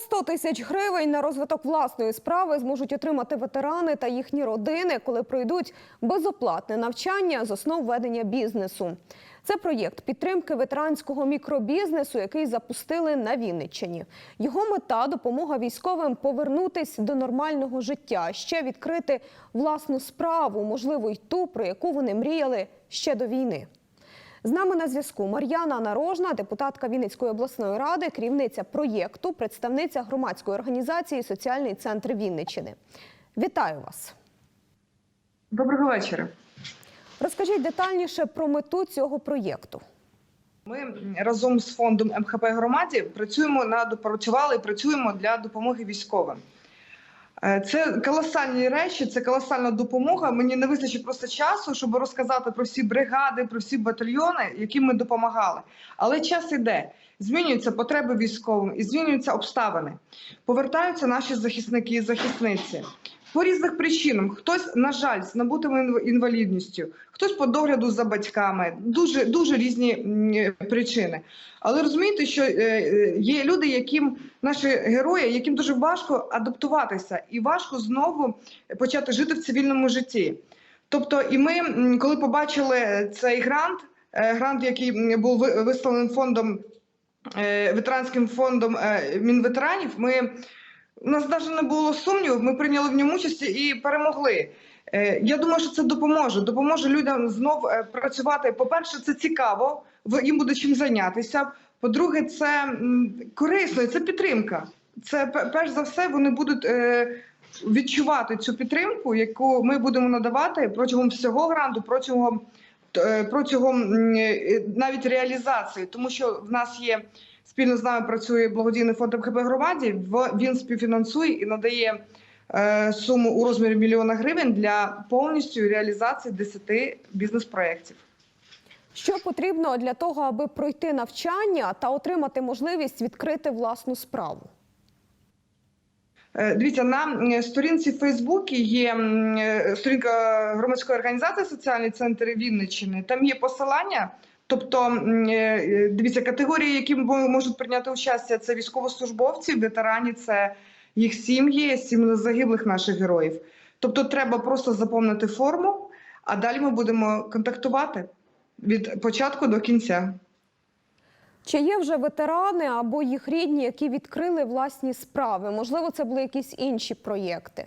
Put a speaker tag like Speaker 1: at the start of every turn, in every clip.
Speaker 1: 100 тисяч гривень на розвиток власної справи зможуть отримати ветерани та їхні родини, коли пройдуть безоплатне навчання з основ ведення бізнесу. Це проєкт підтримки ветеранського мікробізнесу, який запустили на Вінниччині. Його мета допомога військовим повернутись до нормального життя, ще відкрити власну справу, можливо, й ту, про яку вони мріяли ще до війни. З нами на зв'язку Мар'яна Нарожна, депутатка Вінницької обласної ради, керівниця проєкту, представниця громадської організації Соціальний центр Вінниччини. Вітаю вас!
Speaker 2: Доброго вечора.
Speaker 1: Розкажіть детальніше про мету цього проєкту.
Speaker 2: Ми разом з фондом МХП громаді працюємо над працювали і працюємо для допомоги військовим. Е, Це колосальні речі, це колосальна допомога. Мені не вистачить просто часу, щоб розказати про всі бригади, про всі батальйони, яким ми допомагали. Але час іде. Змінюються потреби військовим і змінюються обставини. Повертаються наші захисники і захисниці. По різних причинам хтось, на жаль, з набутою інв- інвалідністю, хтось по догляду за батьками, дуже дуже різні причини. Але розумієте, що е, е, є люди, яким наші герої, яким дуже важко адаптуватися і важко знову почати жити в цивільному житті. Тобто, і ми, коли побачили цей грант, е, грант, який був ви- висловлений фондом ветеранським фондом мінветеранів, ми нас навіть не було сумнівів. Ми прийняли в ньому участь і перемогли. Е, Я думаю, що це допоможе. Допоможе людям знов е, працювати. По-перше, це цікаво, їм буде чим зайнятися. По-друге, це корисно, це підтримка. Це перш за все вони будуть е, відчувати цю підтримку, яку ми будемо надавати протягом всього гранту, протягом протягом навіть реалізації, тому що в нас є спільно з нами працює благодійний фонд МХП громаді. Він співфінансує і надає е, суму у розмірі мільйона гривень для повністю реалізації 10 бізнес-проєктів.
Speaker 1: Що потрібно для того, аби пройти навчання та отримати можливість відкрити власну справу?
Speaker 2: Е, Дивіться, на сторінці Фейсбуці є е, сторінка громадської організації Соціальний центр Вінниччини. Там є посилання. Тобто, е, дивіться, категорії, які можуть прийняти участь, це військовослужбовці, ветерані, це їх сім'ї, сім'ї загиблих наших героїв. Тобто, треба просто заповнити форму, а далі ми будемо контактувати від початку до кінця.
Speaker 1: Чи є вже ветерани або їх рідні, які відкрили власні справи? Можливо, це були якісь інші проєкти?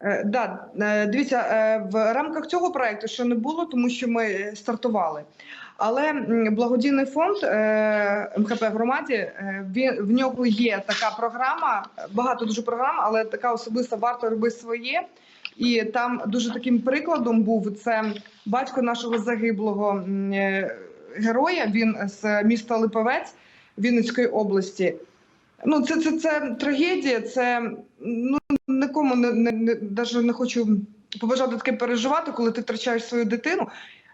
Speaker 2: Е, Да, е, дивіться, е, в рамках цього проекту ще не було, тому що ми стартували. Але благодійний фонд МХП громаді він в нього є така програма, багато дуже програм, але така особиста варто роби своє. І там дуже таким прикладом був це батько нашого загиблого героя. Він з міста Липовець Вінницької області. Ну, це, це, це трагедія, це ну нікому не, не, не даже не хочу побажати таке переживати, коли ти втрачаєш свою дитину.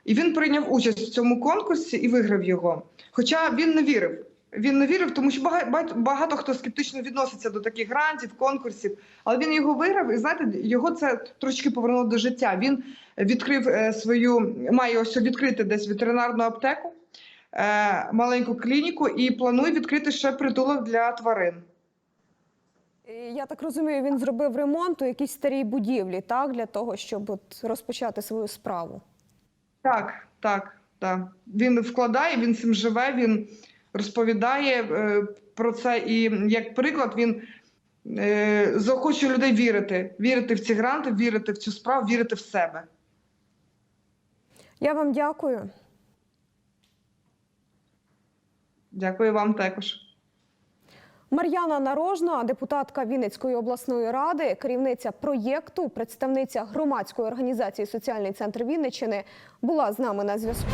Speaker 2: І він прийняв участь в цьому конкурсі і виграв його. Хоча він не вірив. Він не вірив, тому що багато, багато, хто скептично відноситься до таких грантів, конкурсів. Але він його виграв, і знаєте, його це трошки повернуло до життя. Він відкрив е, свою, має ось відкрити десь ветеринарну аптеку, е, маленьку клініку і планує відкрити ще притулок для тварин.
Speaker 1: Я так розумію, він зробив ремонт у якійсь старій будівлі, так, для того, щоб от розпочати свою справу.
Speaker 2: Так, так, так. Він вкладає, він цим живе, він розповідає е, про це. І як приклад, він е, заохочує людей вірити, вірити в ці гранти, вірити в цю справу, вірити в себе.
Speaker 1: Я вам дякую.
Speaker 2: Дякую вам також.
Speaker 1: Мар'яна Нарожна, депутатка Вінницької обласної ради, керівниця проєкту, представниця громадської організації Соціальний центр Вінниччини, була з нами на зв'язку.